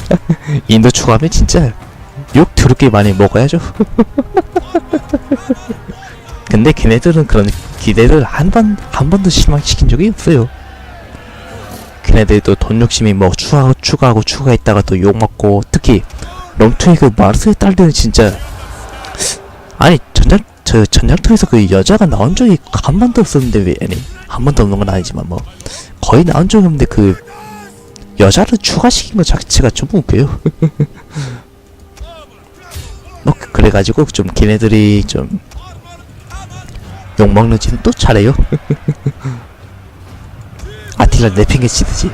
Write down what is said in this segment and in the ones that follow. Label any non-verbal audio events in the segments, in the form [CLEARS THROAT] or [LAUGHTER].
[LAUGHS] 인도 추가하면 진짜 욕 더럽게 많이 먹어야죠. [LAUGHS] 근데 걔네들은 그런 기대를 한 번, 한 번도 실망시킨 적이 없어요. 걔네들도 돈 욕심이 뭐 추가하고 추가하고 추가했다가 또 욕먹고 특히 럼투의 그 마르스의 딸들은 진짜 아니 전작 저 전작터에서 그 여자가 나온 적이 한 번도 없었는데 왜 아니 한 번도 없는 건 아니지만 뭐 거의 나온 적이 없는데 그 여자를 추가시킨 것 자체가 좀 웃겨요. [LAUGHS] 뭐 그- 그래가지고 좀 걔네들이 좀 욕먹는 짓은 또 잘해요. [LAUGHS] 아틸라 내팽개 치듯이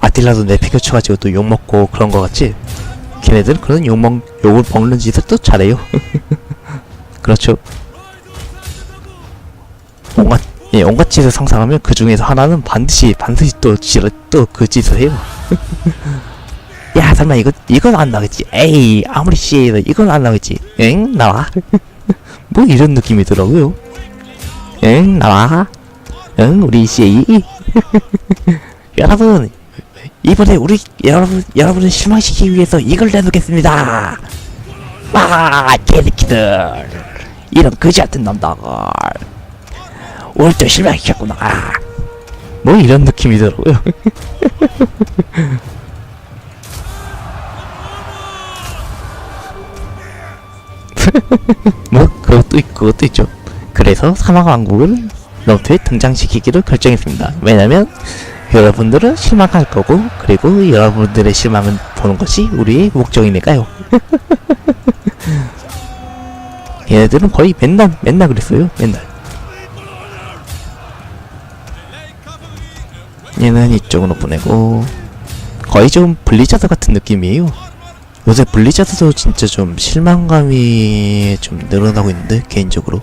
아틸라도 내팽개 쳐가지고 또 욕먹고 그런 거 같지? 걔네들은 그런 욕먹, 욕을 먹는 짓을 또 잘해요. [LAUGHS] 그렇죠. 온갖, 예, 온갖 짓을 상상하면 그 중에서 하나는 반드시, 반드시 또, 또그 짓을 해요. [LAUGHS] 야, 설마 이거, 이건 안 나겠지. 에이, 아무리 씨해도 이건 안 나겠지. 엥? 나와. [LAUGHS] 뭐 이런 느낌이더라고요. 엥? 나와. 응, 우리 씨이. [LAUGHS] 여러분, 이번에 우리 여러분 여러분을 실망시키기 위해서 이걸 내놓겠습니다. 와, 개새끼들. 이런 거지 같은 놈들. 오늘 또 실망시켰구나. 뭐 이런 느낌이더라고요. [LAUGHS] 뭐 그것도 있, 그것도 있죠. 그래서 사막왕국을 너트에 등장시키기로 결정했습니다. 왜냐면 여러분들은 실망할 거고 그리고 여러분들의 실망을 보는 것이 우리의 목적이니까요. [LAUGHS] 얘네들은 거의 맨날 맨날 그랬어요. 맨날. 얘는 이쪽으로 보내고 거의 좀 블리자드 같은 느낌이에요. 요새 블리자드도 진짜 좀 실망감이 좀 늘어나고 있는데 개인적으로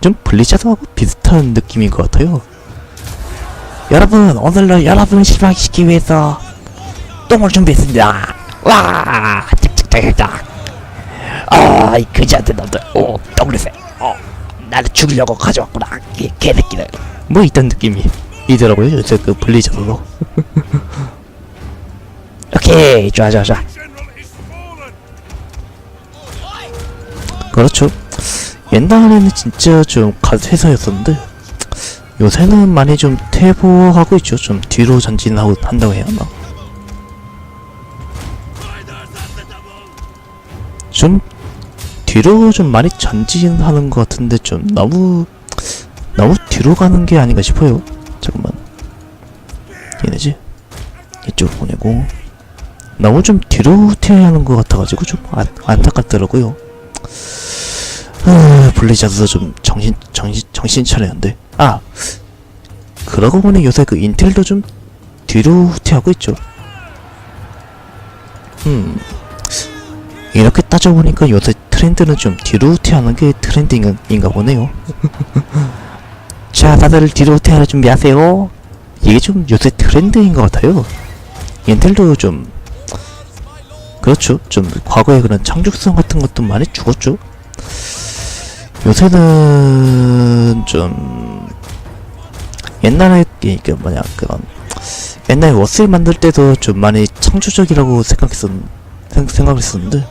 좀 블리자드하고 비슷한 느낌인 것 같아요. 여러분 오늘로 여러분을 실망시키기 위해서 똥을 준비했습니다. 와, 짝짝짝짝. 아, 이 그지한테 놈들, 오, 똥그릇에, 어, 나를 죽이려고 가져왔구나. 이 개새끼들. 뭐 있던 느낌이 이더라고요. 요새 그 블리자드도. [LAUGHS] 오케이, 좋아, 좋아, 좋아. 그렇죠. 옛날에는 진짜 좀 갓회사였었는데 요새는 많이 좀 퇴보하고 있죠. 좀 뒤로 전진하고 한다고 해야 하나. 좀 뒤로 좀 많이 전진하는 것 같은데 좀 너무 너무 뒤로 가는 게 아닌가 싶어요. 잠깐만. 얘네지? 이쪽 보내고 너무 좀 뒤로 후퇴하는 것 같아가지고 좀 안, 안타깝더라고요. 아, 블리자드도 좀 정신 정신 정신 차려야 한데. 아 그러고 보니 요새 그 인텔도 좀 뒤로 후퇴하고 있죠. 음 이렇게 따져보니까 요새 트렌드는 좀 뒤로 후퇴하는 게 트렌드인가 인가 보네요. [LAUGHS] 자 다들 뒤로 후퇴할 준비하세요. 이게 좀 요새 트렌드인 것 같아요. 인텔도 좀 그렇죠. 좀 과거에 그런 창조성 같은 것도 많이 죽었죠. 요새는 좀 옛날에 그 뭐냐 그런 옛날에 워스를 만들 때도 좀 많이 창조적이라고 생각했었 생, 생각했었는데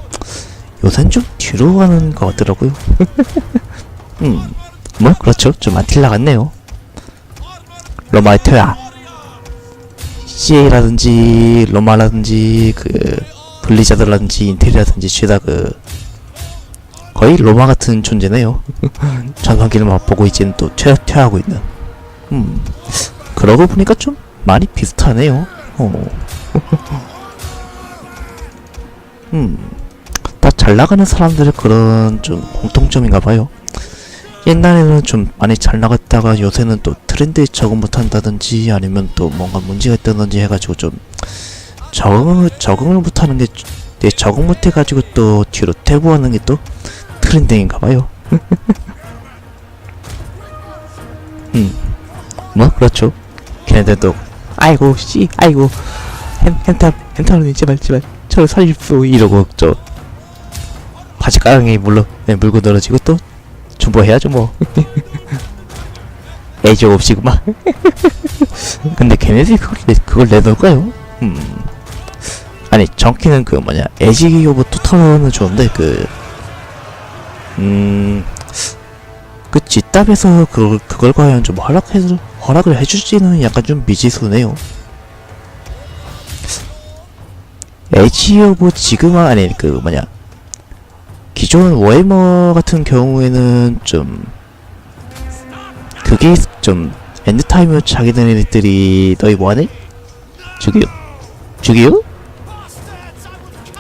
요새는 좀 뒤로 가는 것 같더라고요. [LAUGHS] 음, 뭐 그렇죠. 좀 아틸라 같네요. 로마의 태야 CA라든지 로마라든지 그 블리자드라든지 인텔이라든지 죄다 그 거의 로마 같은 존재네요. [LAUGHS] 전성기를 맛보고 이제는 또 퇴, 퇴하고 있는. 음, 그러고 보니까 좀 많이 비슷하네요. 어. [LAUGHS] 음, 다 잘 나가는 사람들의 그런 좀 공통점인가 봐요. 옛날에는 좀 많이 잘 나갔다가 요새는 또 트렌드에 적응 못한다든지 아니면 또 뭔가 문제가 있다든지 해가지고 좀 적응을 적응을 못하는 게내 적응 못해가지고 또 뒤로 퇴보하는 게 또 트렌드인가 봐요. [LAUGHS] 음, 뭐 그렇죠. 걔네들도 아이고 씨, 아이고 헨 헨타 헨타로니 제발 제발 저를 살립소 이러고 저 바지 가랑이 물러 네, 물고 늘어지고 또 중보해야죠 뭐. [LAUGHS] 애적 없이구만. 근데 걔네들이 그걸 내, 그걸 내놓을까요? 음. 아니 정키는 그 뭐냐 에지 오브 토탈은 좋은데 그 음. 그 뒷답에서 그걸, 그걸 과연 좀 허락해, 허락을 해줄지는 약간 좀 미지수네요. 에지 오브 지금은 아니 그 뭐냐 기존 워해머 같은 경우에는 좀 그게 좀 엔드타임을 자기들이 너희 뭐하네? 저기요? 저기요?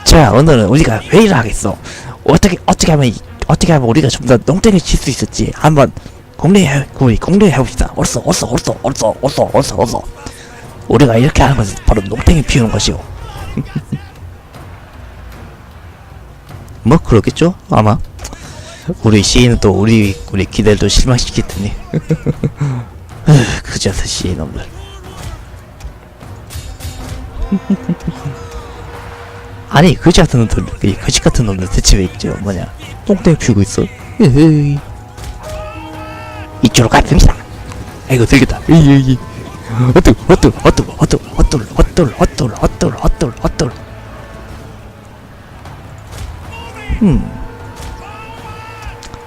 자 오늘은 우리가 회의를 하겠어 어떻게 어떻게 하면 이- 어떻게 하면 우리가 좀 더 농땡이 칠 수 있을지 한번 공략해 우리 공략해 봅시다 어서 어서 어서 어서 어서 어서 어서 우리가 이렇게 하는 것은 바로 농땡이 피우는 것이오 [LAUGHS] 뭐 그렇겠죠 아마 우리 시인은 또 우리 우리 기대를 또 실망시킬 테니 에휴, 그저서 시인 놈들 아니 그지 같은 놈들 이 그지 같은 놈들 대체 왜 있죠 뭐냐 똥땡이 피우고 있어 에헤이. 이쪽으로 가봅시다 아이고 들겠다 에이 헛돌 헛돌 헛돌 헛돌 헛돌 헛돌 헛돌 헛돌 헛돌 헛돌 음.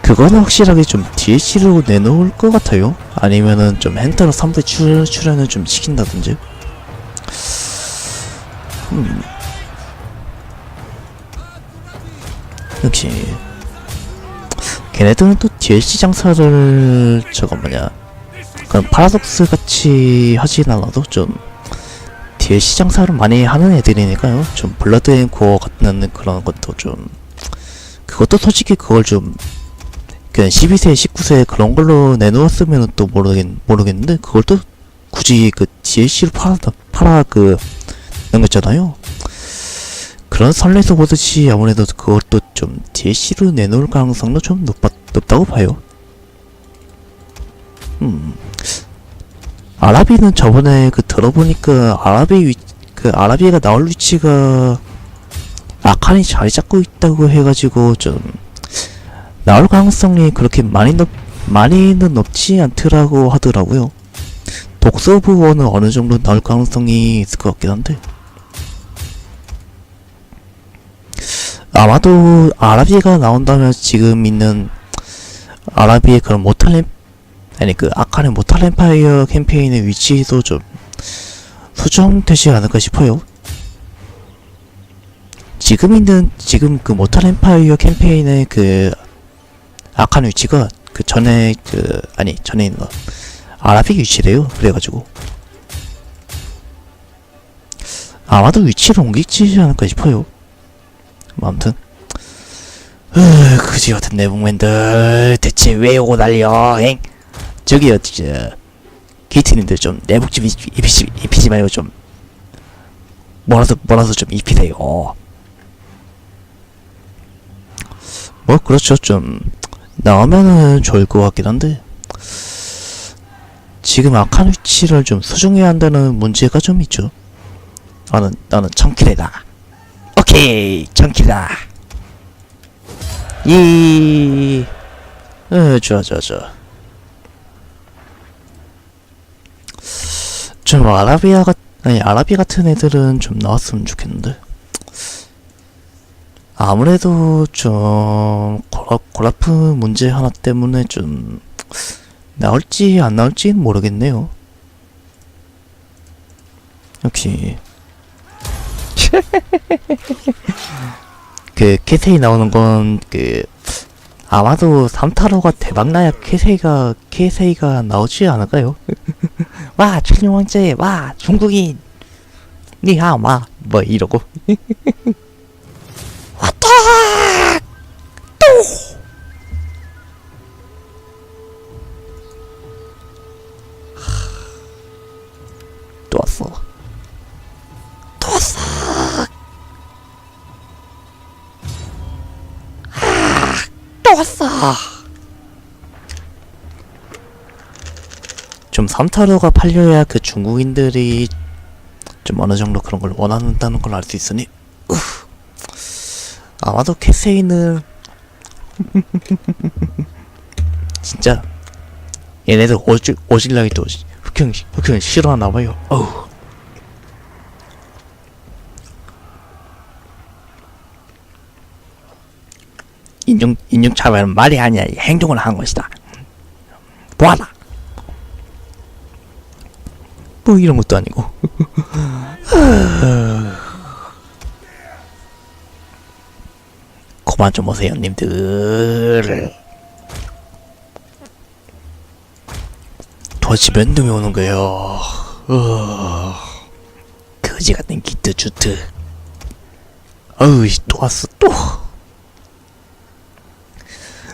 그거는 확실하게 좀 DLC로 내놓을 것 같아요. 아니면은 좀 hen타로 3부에 출, 출연을 좀 시킨다든지. 음. 역시. 걔네들은 또 DLC 장사를 저거 뭐냐. 그런 파라독스 같이 하진 않아도 좀 DLC 장사를 많이 하는 애들이니까요. 좀 블러드 앤 코어 같은 그런 것도 좀 그것도 솔직히 그걸 좀 그냥 12세 19세 그런 걸로 내놓았으면 또 모르겠, 모르겠는데 그걸 또 굳이 그 DLC로 팔아 팔아 그 넘겼잖아요 그런 선례에서 보듯이 아무래도 그것도 좀 DLC로 내놓을 가능성도 좀 높아, 높다고 봐요. 음. 아라비는 저번에 그 들어보니까 아라비 위, 그 아라비가 나올 위치가 아칸이 자리 잡고 있다고 해가지고 좀 나올 가능성이 그렇게 많이 높, 많이는 높지 않더라고 하더라고요. 독서 부원은 어느 정도 나올 가능성이 있을 것 같긴 한데. 아마도 아라비가 나온다면 지금 있는 아라비의 그런 모탈 아니 그 아칸의 모탈 엠파이어 캠페인의 위치도 좀 수정되지 않을까 싶어요. 지금 있는 지금 그 모탈 엠파이어 캠페인의 그 아칸 위치가 그 전에 그 아니 전에 있는 거 아라비 위치래요. 그래가지고 아마도 위치를 옮기지 않을까 싶어요. 뭐 아무튼 으, 그지 같은 내복맨들 대체 왜 오고 달려 엥? 저기요 저 기트님들 좀 내복 좀 입- 입히지, 입히지 말고 좀 뭐라도 뭐라도 좀 입히세요 뭐 그렇죠. 좀 나오면은 좋을 것 같긴 한데. 지금 악한 위치를 좀 수정해야 한다는 문제가 좀 있죠. 나는 나는 청키레다. 오케이 정키다. 이 어, 좋아 좋아 좋아. 좀 아라비아 같 아니 아라비 같은 애들은 좀 나왔으면 좋겠는데 아무래도 좀 고라, 고라프 문제 하나 때문에 좀 나올지 안 나올지는 모르겠네요. 역시. [LAUGHS] 그 케세이 나오는 건 그 아마도 삼타로가 대박나야 케세이가 케세이가 나오지 않을까요? [LAUGHS] 와 천룡 왕제 와 중국인! 니하오 마뭐 이러고 [LAUGHS] 왔다 또. 왔어 또 왔어. 또 왔어. 좀 삼타로가 팔려야 그 중국인들이 좀 어느 정도 그런 걸 원한다는 걸 알 수 있으니 으. 나와도 캐세인은 [LAUGHS] 진짜 얘네들 오질 오질라이 또 흑형 흑형 싫어하나 봐요. 어우. 인종 인종 차별은 말이 아니야 행동을 한 것이다. 뭐 보아라. 뭐 이런 것도 아니고. [LAUGHS] 그만 좀 오세요, 님들. 도대체 몇 놈이 오는 거예요? 어... 거지 같은 기트 주트. 어우, 씨, 또 왔어, 또.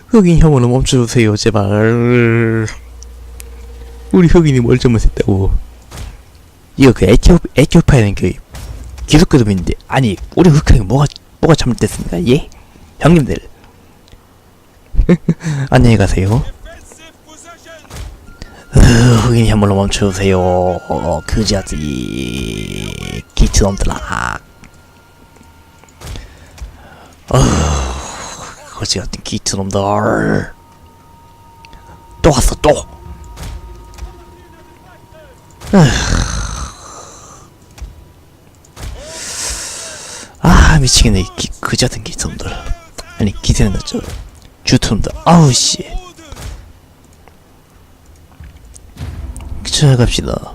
흑인 혐오는 멈춰주세요, 제발. 우리 흑인이 뭘 잘못했다고. 이거 그 에티오, 에티오피아는 그 기독교도인데, 아니, 우리 흑인이 뭐가, 뭐가 잘못됐습니까? 예? 형님들. [LAUGHS] 안녕히 가세요. 으, 흑인 혐오를 멈춰주세요. 어, 그지아지. 기트놈들아. 거지 같은 기트놈들. 또 왔어, 또. 아, 미치겠네. 이 기, 그지 같은 기트놈들. 아니, 기트는 저, 주트놈들. 아우, 씨. 자, 갑시다.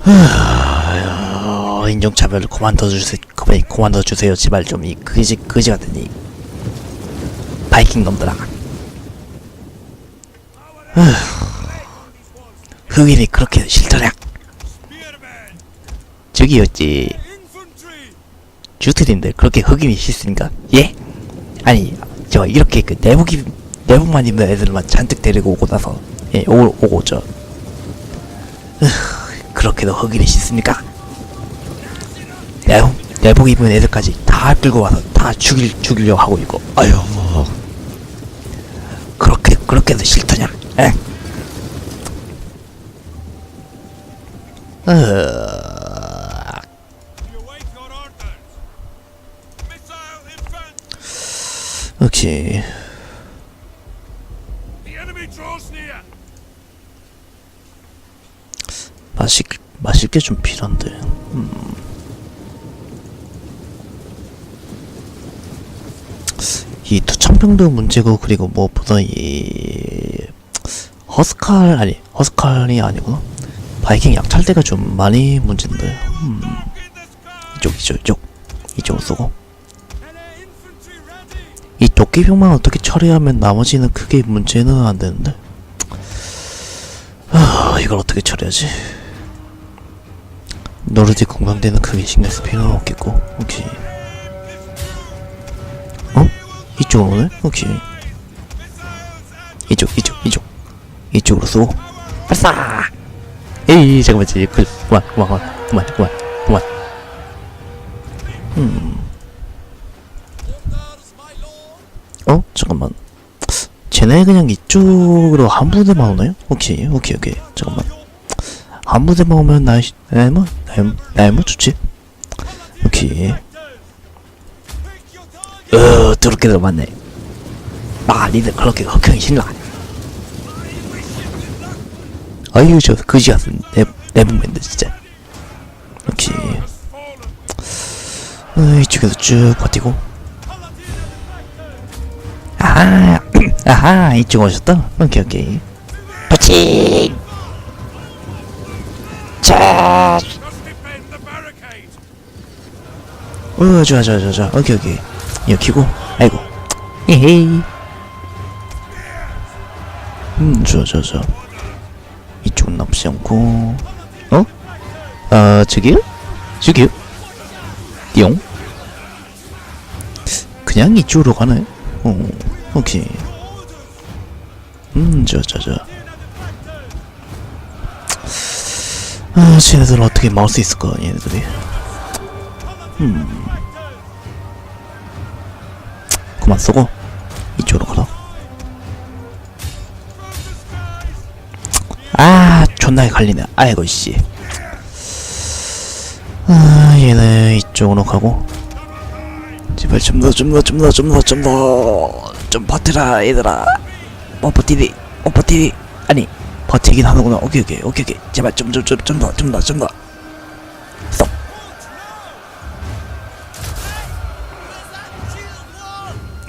하, 인종차별을 그만둬주세요. 그만, 그만둬주세요. 제발 좀, 이 그지, 그지 같은 이 바이킹 놈들아. 하, 흑인이 그렇게 싫더라. 저기였지. 주트린들 그렇게 흑인이 싫습니까? 예? 아니, 저 이렇게 그 내복 입, 내복만 입는 애들만 잔뜩 데리고 오고 나서 예, 오고, 오고 저 으흐, 그렇게도 흑인이 싫습니까? 내복, 내복 입은 애들까지 다 끌고 와서 다 죽일, 죽이려고 하고 있고 아유 뭐 그렇게, 그렇게도 싫더냐 에? 어... 오케이 맛있, 마실 게좀 필요한데. 음. 이 투창병도 문제고 그리고 무엇보다 이 허스칼 아니 허스칼이 아니고 바이킹 약탈대가 좀 많이 문제인데. 음. 이쪽 이쪽 이쪽. 이쪽으로 쏘고. 이 도끼병만 어떻게 처리하면 나머지는 크게 문제는 안 되는데? 아 이걸 어떻게 처리하지? 노르딕 공강대는 크게 신경 쓸 필요는 없겠고 오케이. 어? 이쪽으로 오네? 오케이. 이쪽 이쪽 이쪽. 이쪽으로 쏘고. 발사! 에이 잠깐만 지 그, 그만 그만 그만 그만 그만 그만. 음 어? 잠깐만. 쟤네 그냥 이쪽으로 한 부대만 오나요? 오케이 오케이 오케이. 잠깐만. 한 부대만 오면 나이 나이 뭐 나이 나이 뭐 좋지? 오케이. 어 더럽게 들어맞네. 아 니들 그렇게 흑형이 신라 아유 저 그지 같은 내 내북맨들 진짜. 오케이. 어, 이쪽에서 쭉 버티고 아하 [CLEARS THROAT] 아하 이쪽 오셨다 오케이 오케이 파칭 자 어, 좋아, 좋아, 좋아, 좋아. 오케이, 오케이. 키고, 아이고. 에헤이. 음, 좋아, 좋아, 좋아. 이쪽은 나쁘지 않고. 어? 아, 저기요? 저기요? 띠용? 그냥 이쪽으로 가나요? 어, 오케이. 음, 좋아, 좋아, 좋아. 아, 쟤네들 어떻게 막을 수 있을까, 얘네들이. 그만 쓰고 이쪽으로 가라 아 존나게 갈리네 아이고 씨 아, 얘는 이쪽으로 가고 제발 좀 더 좀 더 좀 더 좀 더 좀 더. 좀 버티라 얘들아. 뭐 버티리 뭐 버티리. 아니 버티긴 하는구나. 오케이 오케이 오케이 오케이. 제발 좀 좀 좀 좀 더 좀 더 좀더. 스톱.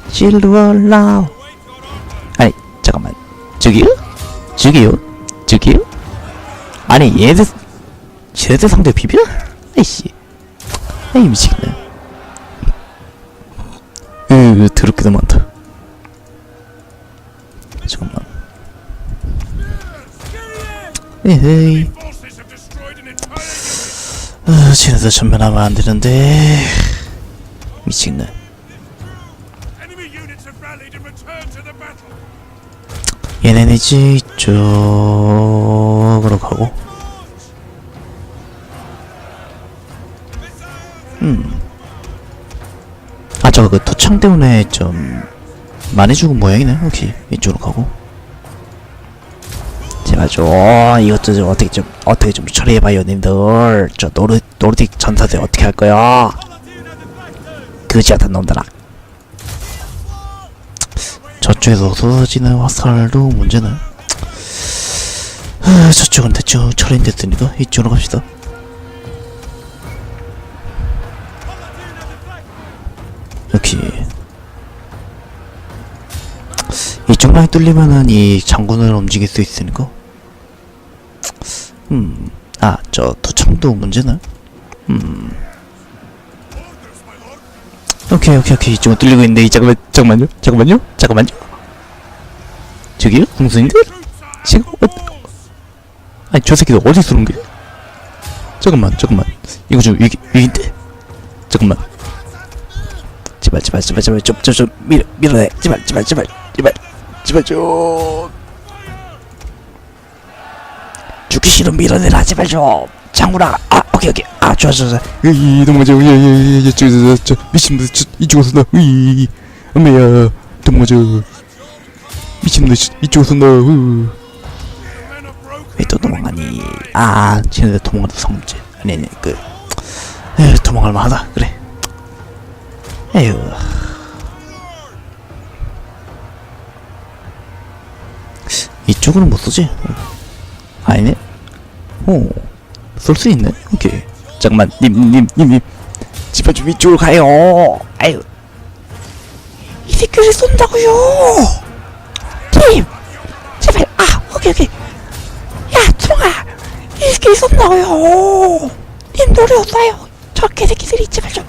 실루얼라우 아니 잠깐만. 저기요? 저기요? 저기요? 아니 얘들 쟤들 상대 비벼? 아이씨. 아이 미치겠네 으 더럽게도 많다 잠깐만 에헤이 아, 쟤네들 전면하면 안 되는데 미치겠네 enemy units have rallied and returned 그 토창 때문에 좀 많이 죽은 모양이네 오케이 이쪽으로 가고. 제발 좀 이것도 좀 어떻게 좀 어떻게 좀 처리해봐요 님들. 저 노르 노르딕 전사들 어떻게 할 거야? 그지 같은 놈들아. 저쪽에서 쏟아지는 화살도 문제는 아, 저쪽은 대충 처리됐으니까 이쪽으로 갑시다 이쪽 라인 뚫리면은 이 장군을 움직일 수 있으니까 음 아 저 도창도 문제는 음. 오케이 오케이 오케이. 이쪽은 뚫리고 있는데 이 잠깐만 잠깐만요. 잠깐만요. 잠깐만요. 저기요? 공수님들 지금? 어, 아니 저 새끼들 어디 쏘는 게 잠깐만 잠깐만. 이거 좀 위기 위기인데? 잠깐만. 제발 제발 제발 제발. 좀 좀 좀 밀어 밀어내. 제발 제발 제발 제발 제발 좀 죽기 싫으면 밀어내라 제발 좀 장군아 아 오케이 오케이 아 좋아 좋아 좋아 이 도망가자 예예예 저저 저 미친놈들 저 이쪽으로 쏜다 으이 엄마야 도망가자 미친놈들 저- 이쪽으로 쏜다 으 Men are broken. 왜또 도망가니? 아, 쟤네들 도망가도 성문제. 아니, 아니, 그, 에, 도망갈 만하다. 그래. 에휴. 이쪽으로는 못 쏘지? 아니네? 오, 쏠 수 있네? 오케이. 잠깐만, 님, 님, 님, 님. 제발 좀 이쪽으로 가요. 아유. 이 새끼를 쏜다고요 님! 제발, 아, 오케이, 오케이. 야, 투롱아! 이 새끼 있었나요? 님 노래였어요. 저 개새끼들이 제발 좀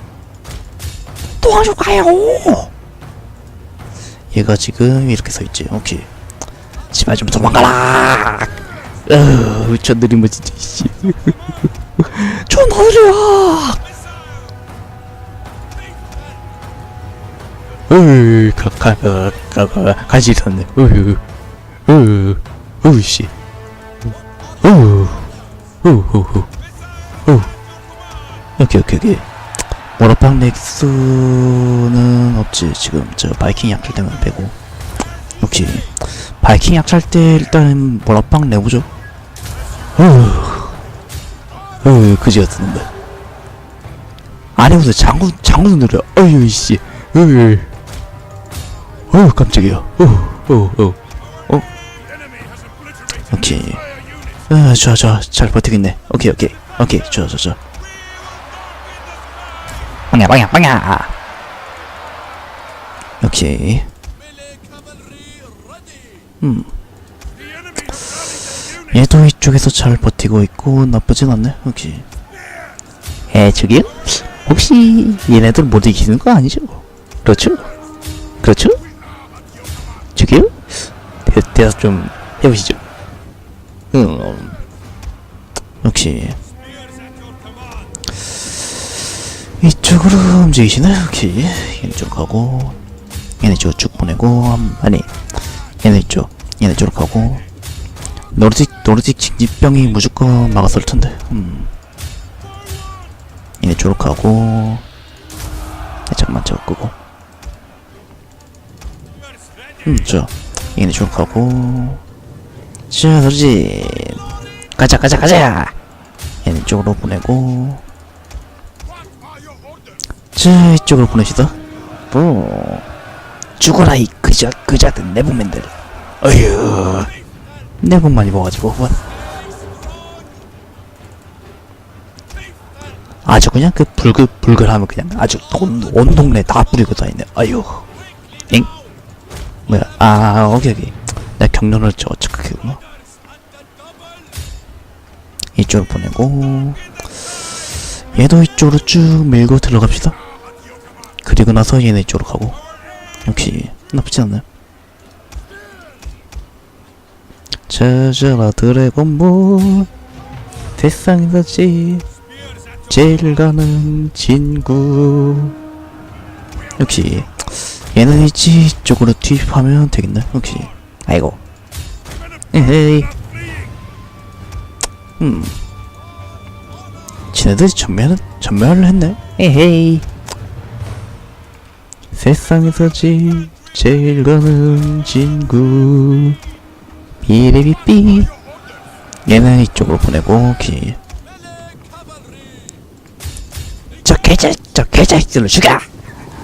도와줘 가요. 얘가 지금 이렇게 서 있지. 오케이. 제발 좀 도망가라. 어, 저 느림은 진짜 씨. 존나 느려. 어이, 가, 가, 가, 가, 가, 간지 있었네. 어이, 어이, 어이, 씨. 어우, 어우, 어우, 어우. 오케이, 오케이, 오케이. 모라팡 넥스는 없지. 지금 저 바이킹 약탈 때만 빼고. 오케이. 바이킹 약탈 때 일단 모라팡 내보죠. 어우, 어우, 그지 같은데. 아래부터 장군, 장군 노래. 어휴, 씨. 어휴. 어휴, 깜짝이야. 어휴, 어휴, 어휴. Obliterated 오케이. 아, 좋아, 좋아. 잘 버티고 있네. 오케이, 오케이. 오케이, 좋아, 좋아, 좋아. 빵야, 빵야, 빵야. 오케이. 음. 얘도 이쪽에서 잘 버티고 있고 나쁘진 않네. 오케이. 에, 저기요? 혹시 얘네들 못 이기는 거 아니죠? 그렇죠? 그렇죠? 저기요? 대, 대답 좀 해보시죠. 음, 오케이. 이쪽으로 움직이시네. 오케이. 이쪽 가고, 얘네 이쪽 쭉 보내고, 음, 아니, 얘네 이쪽, 얘네 이쪽으로 가고, 노르딕 노르딕 징집병이 무조건 막았을 텐데. 음. 얘네 이쪽으로 가고, 야, 잠깐만 저거 끄고. 음, 저 얘네 이쪽으로 가고, 자, 노르딕 가자, 가자, 가자. 얘네 이쪽으로 보내고, 자, 이쪽으로 보내시다. 뭐 죽어라 이 그자 그자든 내부맨들. 어휴. 내분 많이 먹어가지고 뭐. 아주 그냥 그 불글 불글하면 그냥 아주 온, 온 동네 다 뿌리고 다니네 아유 엥? 뭐야? 아, 오케이, 오케이. 나 경로를 저 착각했구나. 이쪽으로 보내고, 얘도 이쪽으로 쭉 밀고 들어갑시다. 그리고 나서 얘네 이쪽으로 가고. 역시, 나쁘지 않나요? 찾아라 드래곤볼. 세상에서 제일 제일 가는 친구. 역시 얘는 있지 쪽으로 투입하면 되겠네. 역시. 아이고. 에헤이. 음. 지네들이 전멸 전멸을 했네. 에헤이. 세상에서 제일 제일 가는 친구 비리비삐. 얘는 이쪽으로 보내고 기. 저 개자 저 개자식들을 죽여!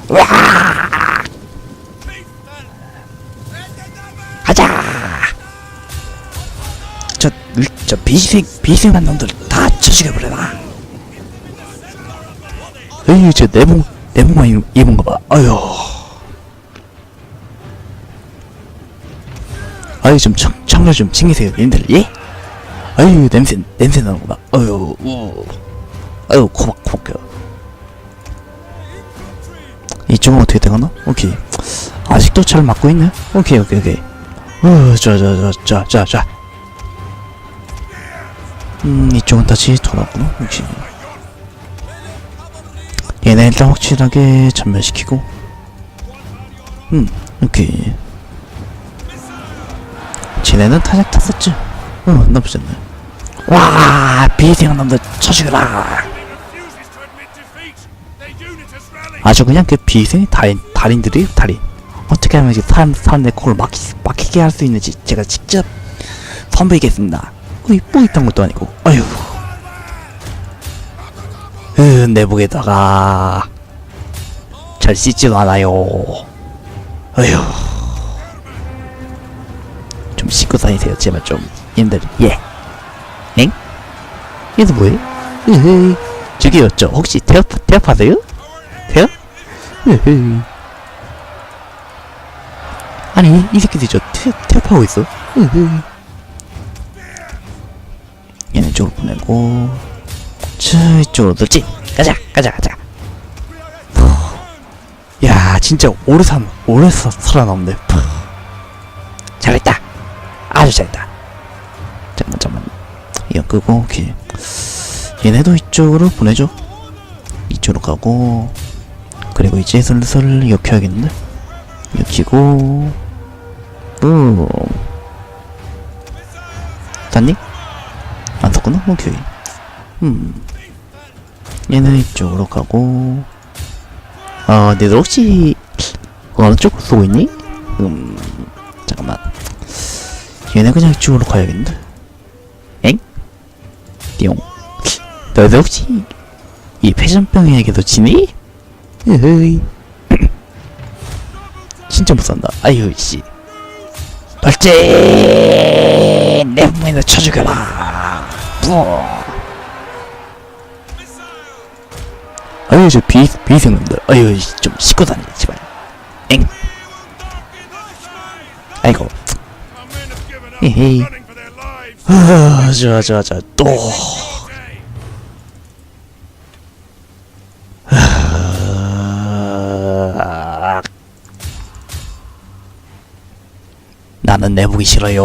와! 가자! 저저 비생 비생한 놈들 다 쳐죽여 버려라 에이 저 내복 내복만 입- 입은 거봐. 아유 아유 좀 청, 청력 좀 챙기세요 님들. 예? 아유 냄새 냄새 나는구나 아유 우. 아유 코박 코박혀. 이쪽은 어떻게 되가나? 오케이. 아직도 잘 맞고 있네? 오케이 오케이 오케이. 어자자자자자자 음 이쪽은 다시 돌아왔구나 역시. 얘네 일단 확실하게 전멸시키고. 음 오케이 쟤네는 타작 탔었지 어 나쁘지 않네 와 비생한 놈들 쳐죽여라. 아주 그냥 그 비생 달인 달인들이 달인 어떻게 하면 이제 사람 사람의 코를 막히, 막히게 할 수 있는지 제가 직접 선보이겠습니다. 어이 뭐 있던 것도 아니고 어휴 으 내복에다가 잘 씻지도 않아요. 어휴 좀 씻고 다니세요 제발 좀 님들 예 엥? 얘도 뭐해? 으흐 저기요 저 혹시 태업 태업하세요? 태업? 으흐 아니 이 새끼들이 저 태, 태업하고 있어 으흐 얘네 쪽으로 보내고 저 이쪽으로 들지 가자 가자 가자 푸. 야 진짜 오래 산 오래 사, 살아남네 푸. 잘했다 아주 잘했다. 잠깐만 잠깐만. 이거 끄고 오케이. 얘네도 이쪽으로 보내줘. 이쪽으로 가고 그리고 이제 슬슬 역해야겠는데? 역히고 뿡 샀니? 안 샀구나? 오케이. 음. 얘는 이쪽으로 가고. 어 니들 혹시 어느 쪽으로 쏘고 있니? 음 잠깐만 얘네 그냥 이쪽으로 가야겠는데? 엥? 띠용. 너희들 혹시 이 패션병에게도 지니? 으흐이. [CLEARS THROAT] 진짜 못 산다. 아유 씨. 발제! 내 몸에다 쳐 죽여라. 뿌 아유 저 비, 비생놈들. 아유 씨, 좀 씻고 다니 제발. 엥? 아이고 up. Hey. running for their lives. 아. 아, 나는 내보기 싫어요.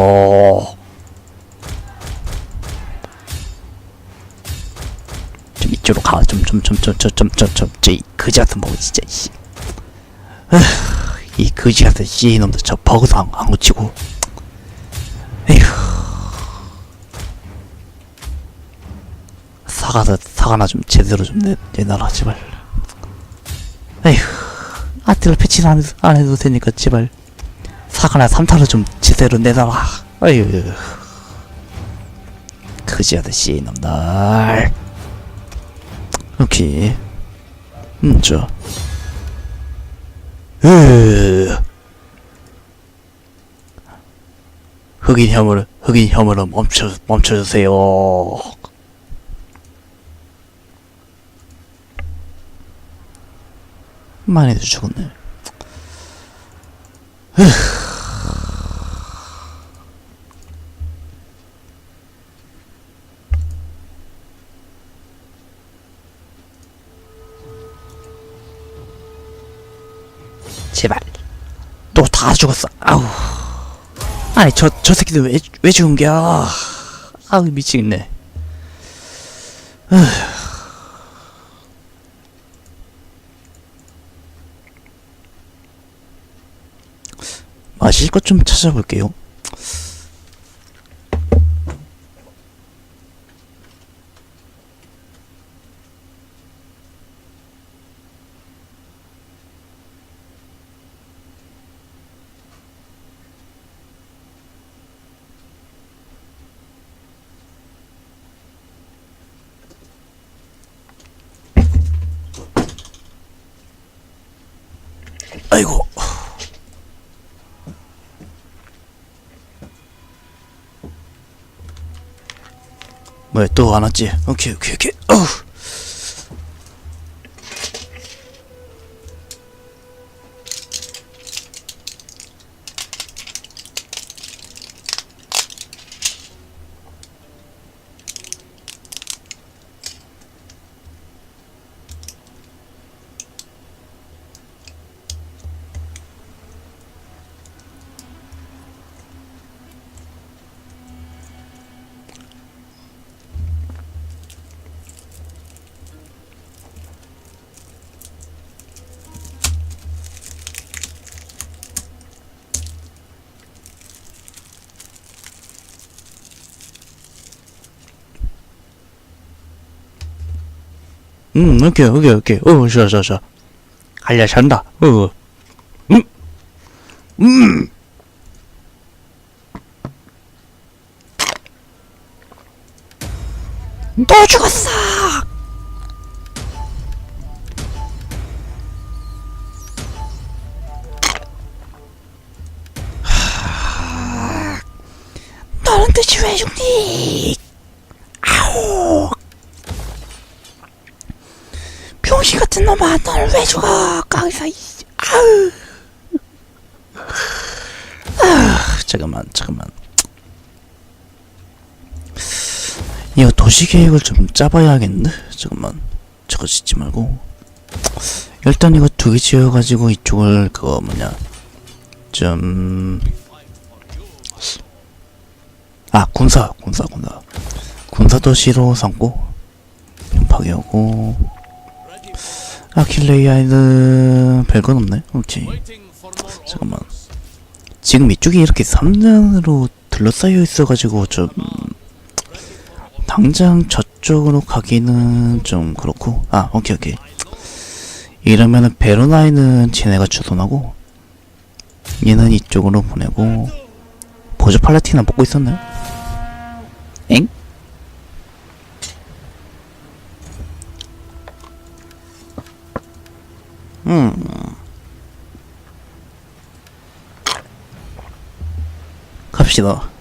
좀 이쪽으로 가. 좀 좀 좀 좀 좀 좀 좀좀이 그지 같은 버그 진짜 씨. 아휴, 이 그지 같은 씨 놈들 저 버그도 안, 안 고치고. 에휴. 사과도 사과나 좀 제대로 좀 내, 내놔라 제발. 에휴. 아트를 패치는 안, 해도- 안 해도 되니까 제발. 사과나 삼타를 좀 제대로 내놔라. 아유 그지 아저씨 놈들 오케이. 음저 으 흑인 혐오를 흑인 혐오를 멈춰 멈춰주세요. 많이도 죽었네. 제발. 또 다 죽었어. 아우 아니 저 저 새끼들 왜 왜 죽은겨 아우 미치겠네 마실 것 좀 찾아볼게요 아이고 뭐야 또 안 왔지? 오케이 오케이 오케이 음 오케이 오케이 오케이. 어 좋아 좋아 좋아. 알려 잔다. 어 병신 같은 놈아 너를 왜 죽어? 거기서 이 아우 아 잠깐만 잠깐만. 이거 도시 계획을 좀 짜봐야겠는데 잠깐만. 저거 짓지 말고. 일단 이거 두 개 지어가지고 이쪽을 그거 뭐냐. 좀. 아 군사 군사 군사. 군사 도시로 삼고. 파괴하고 아킬레이아이드 별건 없네 오케이 잠깐만 지금 이쪽이 이렇게 3년으로 둘러싸여 있어가지고 좀 당장 저쪽으로 가기는 좀 그렇고 아 오케이 오케이 이러면은 베로나이는 쟤네가 주선하고 얘는 이쪽으로 보내고 보조 팔라티나 뽑고 있었나요? 엥? 음. 갑시다.